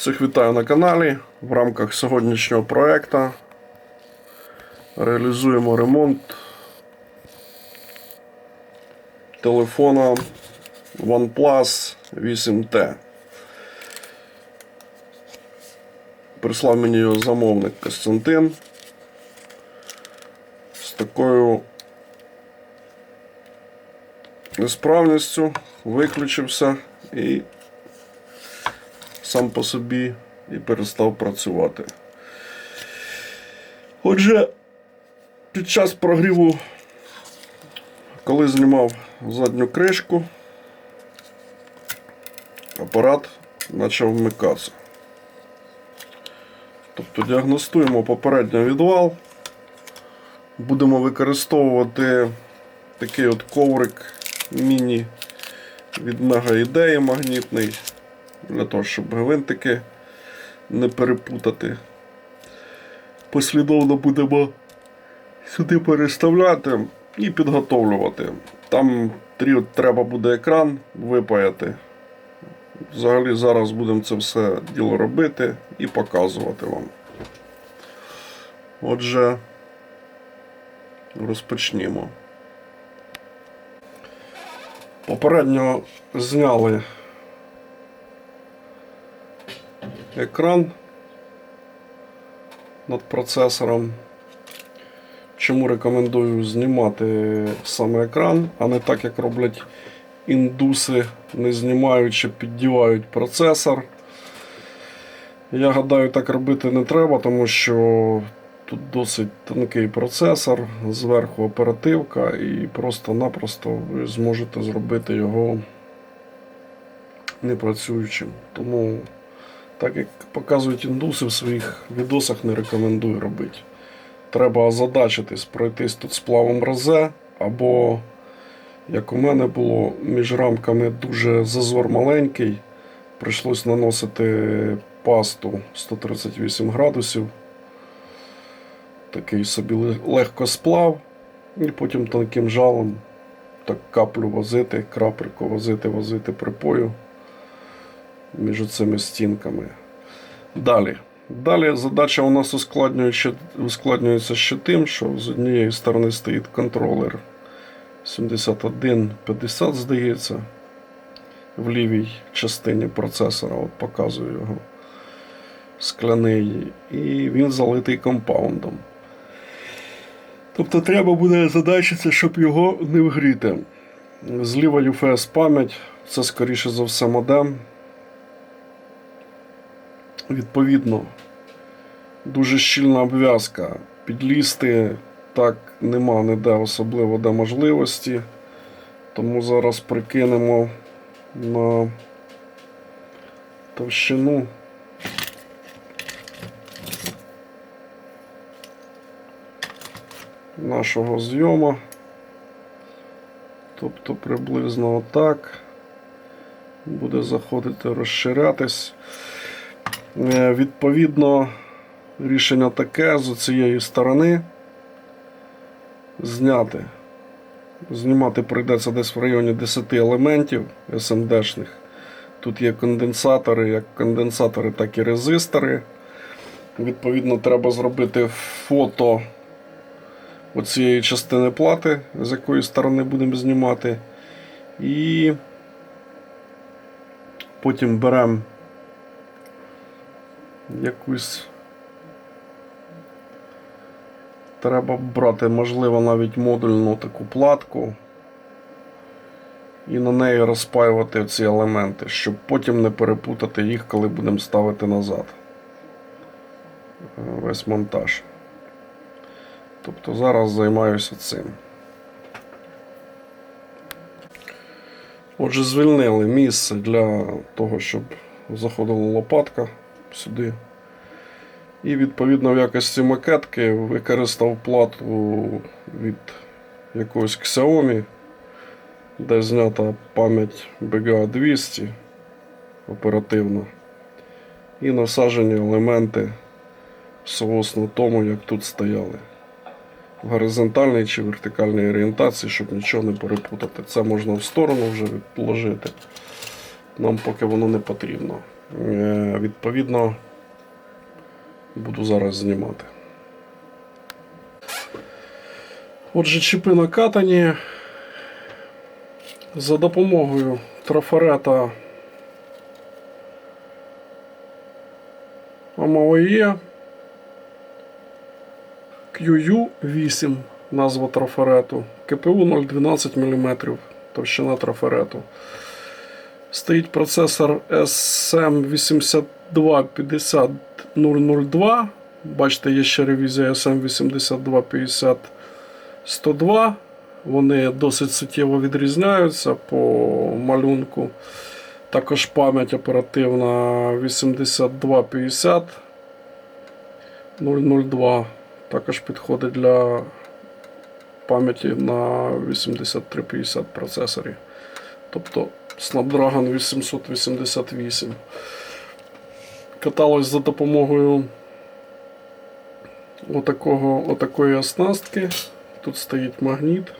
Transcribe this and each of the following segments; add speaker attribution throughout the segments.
Speaker 1: Всіх вітаю на каналі. В рамках сьогоднішнього проекту реалізуємо ремонт телефона OnePlus 8T. Прислав мені його замовник Костянтин з такою несправністю, виключився і сам по собі і перестав працювати. Отже, під час прогріву, коли знімав задню кришку, апарат почав вмикатися. Тобто діагностуємо попередньо відвал. Будемо використовувати такий от коврик міні від Мега ідеї магнітний для того, щоб гвинтики не перепутати. Послідовно будемо сюди переставляти і підготовлювати. Там треба буде екран випаяти. Взагалі зараз будемо це все діло робити і показувати вам. Отже, розпочнімо. Попередньо зняли екран над процесором. Чому рекомендую знімати саме екран, а не так, як роблять індуси, не знімаючи, піддівають процесор. Я гадаю, так робити не треба, тому що тут досить тонкий процесор, зверху оперативка, і просто-напросто ви зможете зробити його непрацюючим. Тому так як показують індуси в своїх відосах, не рекомендую робити. Треба озадачитись, пройтись тут сплавом розе, або, як у мене було, між рамками дуже зазор маленький. Прийшлось наносити пасту 138 градусів. Такий собі легко сплав, і потім тонким жалом так каплю возити, крапельку возити, возити припою між цими стінками. Далі. Далі задача у нас ускладнюється, ще тим, що з однієї сторони стоїть контролер 7150, здається, в лівій частині процесора, от показую його скляний, і він залитий компаундом. Тобто треба буде задачитися, щоб його не вгріти. Зліва UFS пам'ять, це скоріше за все модем. Відповідно, дуже щільна обв'язка. Підлізти так нема ніде особливо де можливості. Тому зараз прикинемо на товщину. Нашого зйому. Тобто приблизно отак. Буде заходити розширятись. Е, Відповідно, рішення таке з цієї сторони зняти. Знімати прийдеться десь в районі 10 елементів SMD-шних. Тут є конденсатори, як конденсатори, так і резистори. Відповідно, треба зробити фото оцієї частини плати, з якої сторони будемо знімати. І потім беремо якусь. Треба брати, можливо, навіть модульну таку платку і на неї розпаювати ці елементи, щоб потім не перепутати їх, коли будемо ставити назад. Е, Весь монтаж. Тобто зараз займаюся цим. Отже, звільнили місце для того, щоб заходила лопатка сюди. І відповідно в якості макетки використав плату від якогось Xiaomi, де знята пам'ять BGA 200 оперативно. І насаджені елементи соосно тому, як тут стояли. В горизонтальній чи вертикальній орієнтації, щоб нічого не перепутати. Це можна в сторону вже відложити. Нам поки воно не потрібно. Е, Відповідно, буду зараз знімати. Отже, чіпи накатані. За допомогою трафарета АМАОЄ QU8 назва трафарету, КПУ 0,12 мм товщина трафарету. Стоїть процесор SM8250002. Бачите, є ще ревізія SM82250-102. Вони досить суттєво відрізняються по малюнку. Також пам'ять оперативна 8250 002. Також підходить для пам'яті на 8350 процесорі. Тобто Snapdragon 888. Каталось за допомогою отакого, отакої оснастки. Тут стоїть магніт.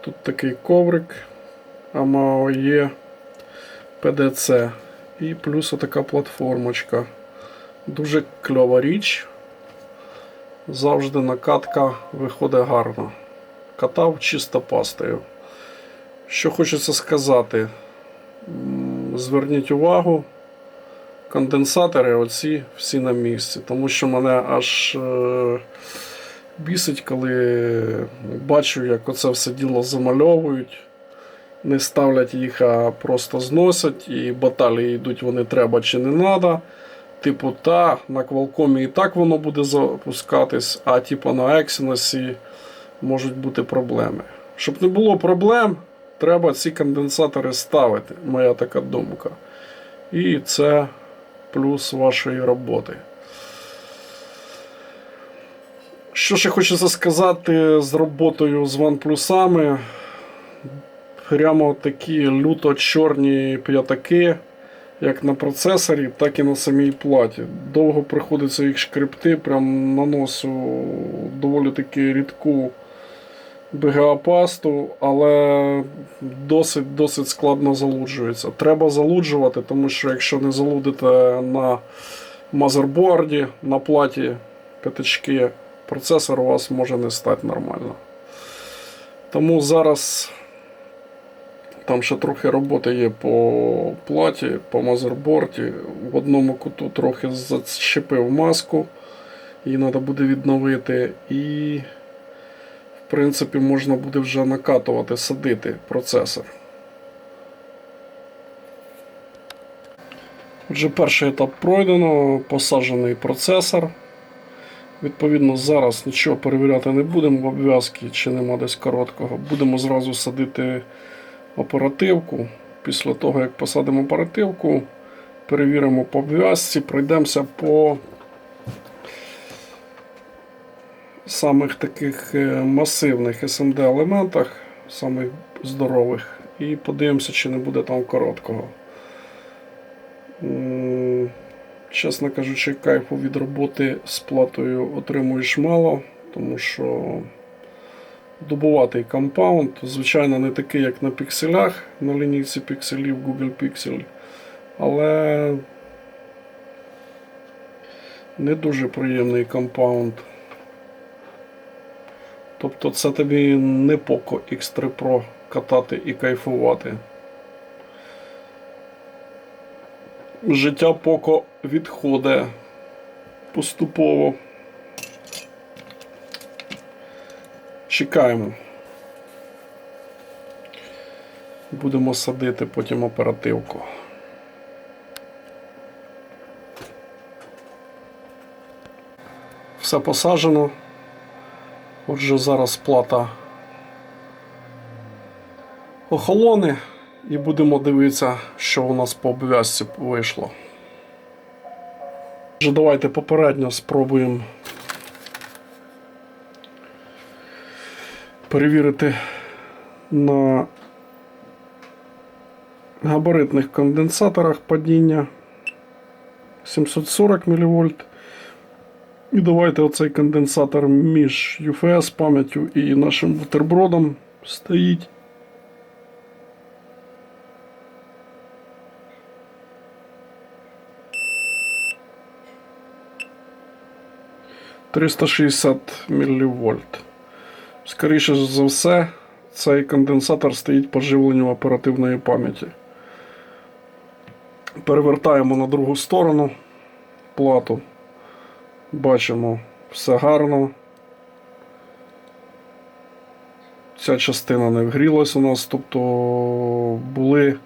Speaker 1: Тут такий коврик AMAOE PDC. І плюс отака платформочка. Дуже кльова річ. Завжди накатка виходить гарно. Катав чисто пастою. Що хочеться сказати, зверніть увагу, конденсатори оці всі на місці, тому що мене аж е, бісить, коли бачу, як оце все діло замальовують, не ставлять їх, а просто зносять, і баталії йдуть вони треба чи не треба. Типу, та, на Qualcomm і так воно буде запускатись, а типу на Exynos можуть бути проблеми. Щоб не було проблем, треба ці конденсатори ставити, моя така думка. І це плюс вашої роботи. Що ще хочеться сказати з роботою з OnePlus? Прямо такі люто чорні п'ятаки, як на процесорі, так і на самій платі. Довго приходиться їх шкребти, прям наносу доволі таки рідку БГА-пасту, але досить досить складно залуджується. Треба залуджувати, тому що якщо не залудите на мазерборді, на платі п'ятички, процесор у вас може не стати нормально. Тому зараз там ще трохи роботи є по платі, по мазерборді. В одному куту трохи зачепив маску, її треба буде відновити. І в принципі, можна буде вже накатувати, садити процесор. Отже, перший етап пройдено, посаджений процесор. Відповідно, зараз нічого перевіряти не будемо в обв'язки чи нема десь короткого. Будемо зразу садити оперативку. Після того, як посадимо оперативку, перевіримо по обв'язці, пройдемося по самих таких е, масивних SMD елементах, самих здорових, і подивимося, чи не буде там короткого. Чесно кажучи, кайфу від роботи з платою отримуєш мало, тому що добуватий компаунд, звичайно, не такий, як на пікселях, на лінійці пікселів Google Pixel, але не дуже приємний компаунд. Тобто це тобі не Poco X3 Pro катати і кайфувати. Життя Poco відходить поступово. Чекаємо. Будемо садити потім оперативку. Все посаджено. Отже, зараз плата охолоне і будемо дивитися, що у нас по обв'язці вийшло. Отже, давайте попередньо спробуємо перевірити на габаритних конденсаторах падіння 740 мВ. І давайте оцей конденсатор між UFS пам'яттю і нашим бутербродом стоїть. Триста шістдесят мілівольт. Скоріше за все, цей конденсатор стоїть поживленню оперативної пам'яті. Перевертаємо на другу сторону плату. Бачимо, все гарно. Ця частина не вгрілась у нас, тобто були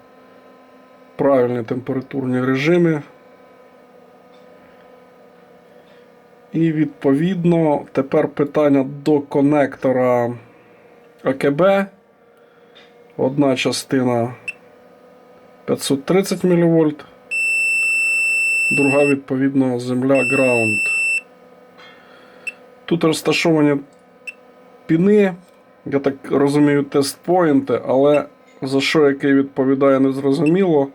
Speaker 1: правильні температурні режими. І відповідно тепер питання до конектора АКБ. Одна частина 530 мВ, друга відповідно земля Ground. Тут розташовані піни, я так розумію, тест-поінти, але за що який відповідає незрозуміло.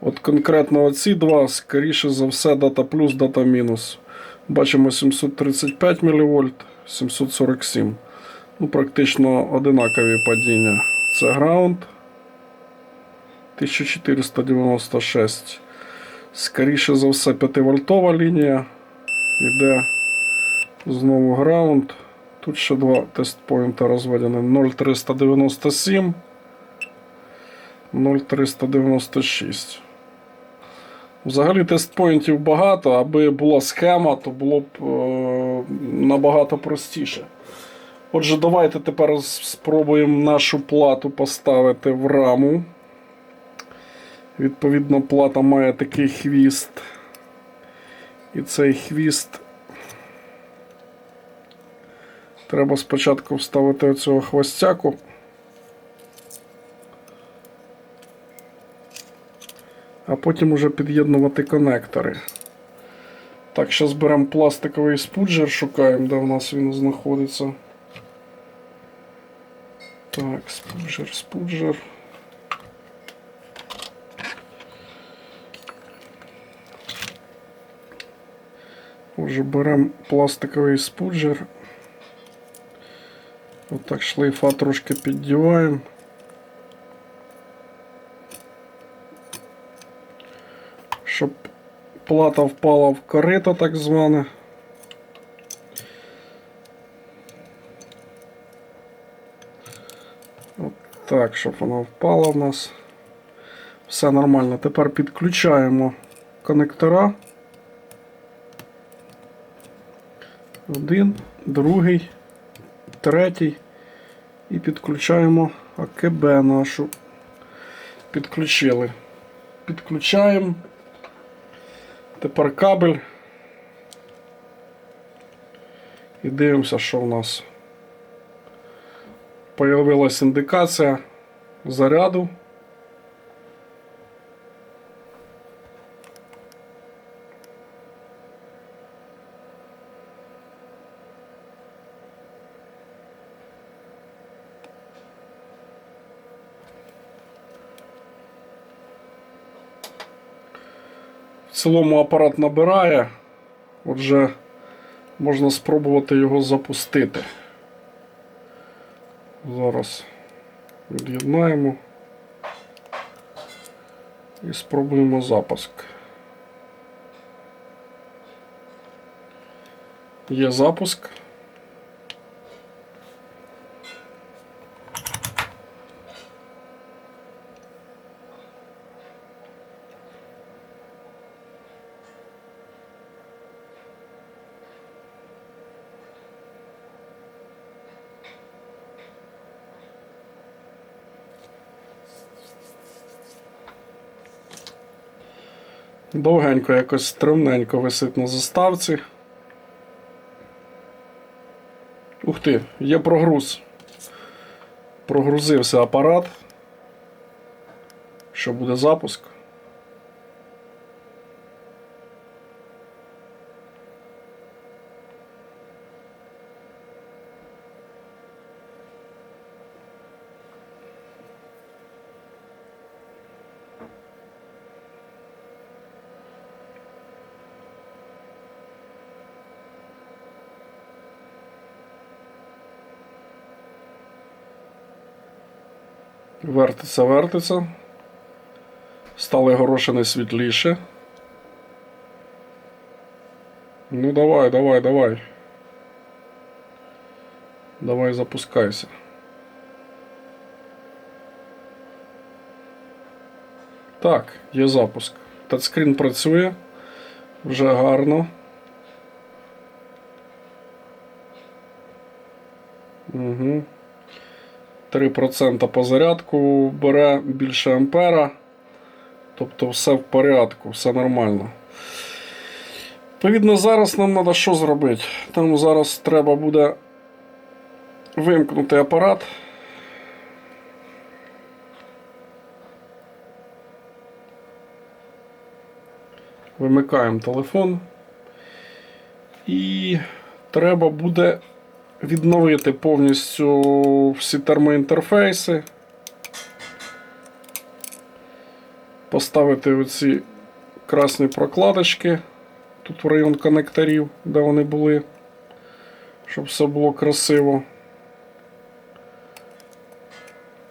Speaker 1: От конкретно оці два, скоріше за все, дата плюс, дата мінус. Бачимо 735 мВ, 747. Ну, практично одинакові падіння. Це граунд 1496. Скоріше за все, 5-вольтова лінія. Йде знову граунд. Тут ще два тест-поінти розведені 0397, 0396. Взагалі тест-поінтів багато, аби була схема, то було б е, набагато простіше. Отже, давайте тепер спробуємо нашу плату поставити в раму. Відповідно, плата має такий хвіст. І цей хвіст треба спочатку вставити оцього хвостяку. а потім уже під'єднувати конектори. Так, зараз беремо пластиковий спуджер, шукаємо, де в нас він знаходиться. Так, спуджер, спуджер. Отже, беремо пластиковий спуджер. Отак шлейфа трошки піддіваємо. щоб плата впала в корито так зване. От так, щоб вона впала в нас. Все нормально. Тепер підключаємо коннектора. Один, другий, третій. І підключаємо АКБ нашу. Підключили. Підключаємо. Тепер кабель. І дивимося, що в нас. Появилась індикація заряду. Цілому апарат набирає, отже, можна спробувати його запустити. Зараз від'єднаємо і спробуємо запуск. Є запуск. Довгенько якось стремненько висить на заставці. Ух ти, є прогруз. Прогрузився апарат. Що буде запуск? Вертиться, вертиться. Стали горошини світліше. Ну давай, давай, давай. Давай запускайся. Так, є запуск. Тачскрін працює. Вже гарно. Угу. 3% по зарядку бере більше ампера. Тобто все в порядку, все нормально. Відповідно, зараз нам треба що зробити? Там зараз треба буде вимкнути апарат. Вимикаємо телефон. І треба буде відновити повністю всі термоінтерфейси. Поставити оці красні прокладочки тут в район коннекторів, де вони були, щоб все було красиво.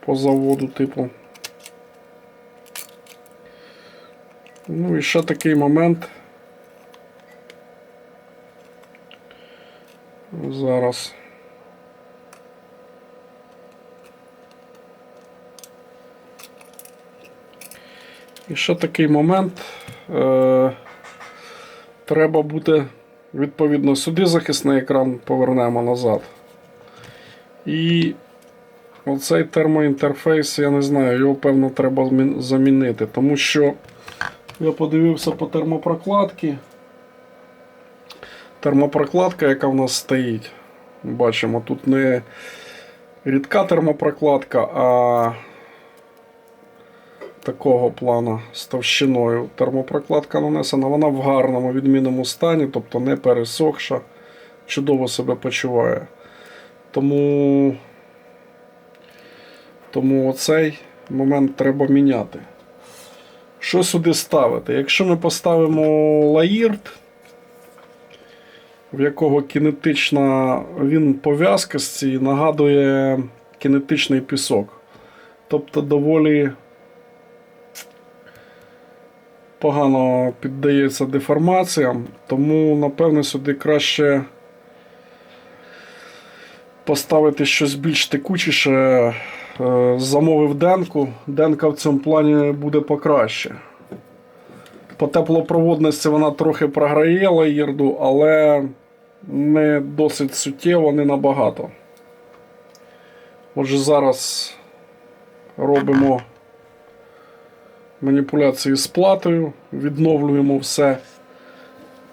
Speaker 1: По заводу, типу. Ну і ще такий момент. Зараз. І ще такий момент. Е, треба буде, відповідно, сюди захисний екран повернемо назад. І оцей термоінтерфейс, я не знаю, його певно треба замінити, тому що я подивився по термопрокладці. Термопрокладка, яка в нас стоїть. Бачимо, тут не рідка термопрокладка, а такого плану з товщиною. Термопрокладка нанесена, вона в гарному відмінному стані, тобто не пересохша, чудово себе почуває. Тому, тому оцей момент треба міняти. Що сюди ставити? Якщо ми поставимо лаїрт, в якого кінетична він по в'язкості нагадує кінетичний пісок. Тобто доволі погано піддається деформаціям, тому, напевно, сюди краще поставити щось більш текучіше. Е, Замовив денку. Денка в цьому плані буде покраще. По теплопроводності вона трохи програє лаїрду, але не досить суттєво, не набагато. Отже, зараз робимо маніпуляції з платою, відновлюємо все.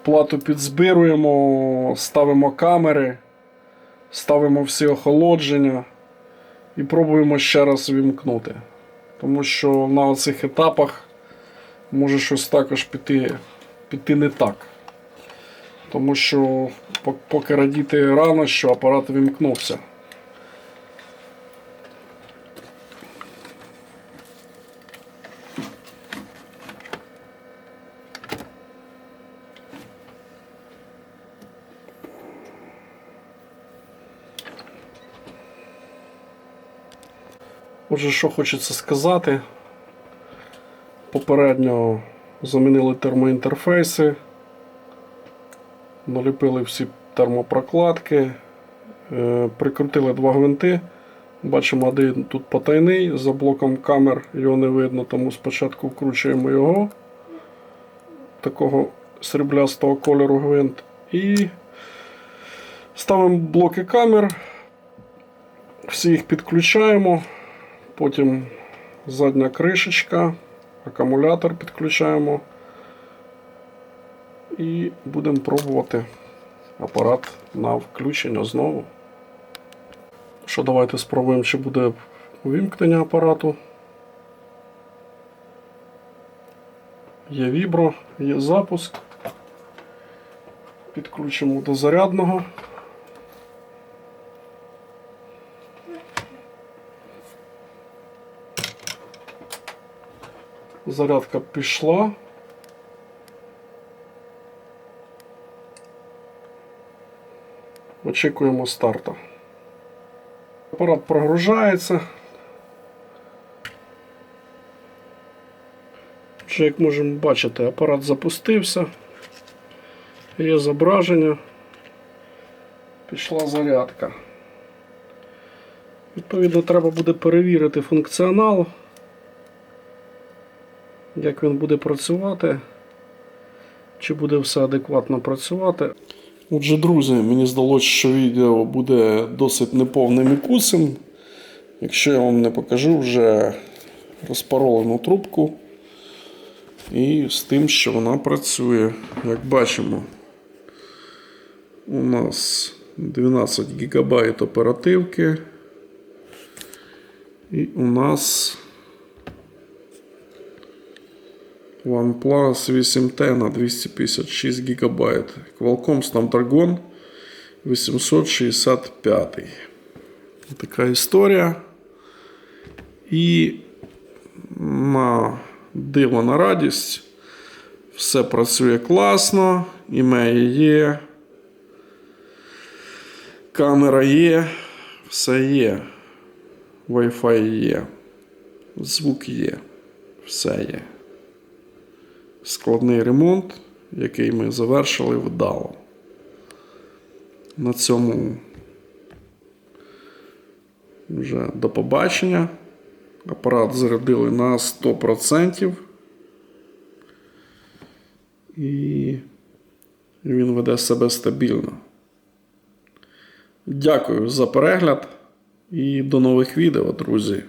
Speaker 1: Плату підзбируємо, ставимо камери, ставимо всі охолодження і пробуємо ще раз вімкнути. Тому що на оцих етапах може щось також піти, піти не так. Тому що поки радіти рано, що апарат вімкнувся. Отже, що хочеться сказати. Попередньо замінили термоінтерфейси, наліпили всі термопрокладки, е, прикрутили два гвинти. Бачимо, один тут потайний, за блоком камер його не видно, тому спочатку вкручуємо його, такого сріблястого кольору гвинт. І ставимо блоки камер, всі їх підключаємо. Потім задня кришечка, акумулятор підключаємо і будемо пробувати апарат на включення знову. Що, давайте спробуємо, чи буде увімкнення апарату. Є вібро, є запуск. Підключимо до зарядного. Зарядка пішла. Очікуємо старту. Апарат прогружається. Вже, як можемо бачити, апарат запустився. Є зображення. Пішла зарядка. Відповідно, треба буде перевірити функціонал, як він буде працювати, чи буде все адекватно працювати. Отже, друзі, мені здалося, що відео буде досить неповним і куцим. Якщо я вам не покажу вже розпаролену трубку і з тим, що вона працює, як бачимо, у нас 12 ГБ оперативки. І у нас OnePlus 8T на 256 ГБ. Qualcomm Snapdragon 865. Така історія. І на диво на радість. Все працює класно, імеї є. Камера є, все є. Wi-Fi є. Звук є. Все є. Складний ремонт, який ми завершили вдало. На цьому вже до побачення. Апарат зарядили на 100%. І він веде себе стабільно. Дякую за перегляд і до нових відео, друзі.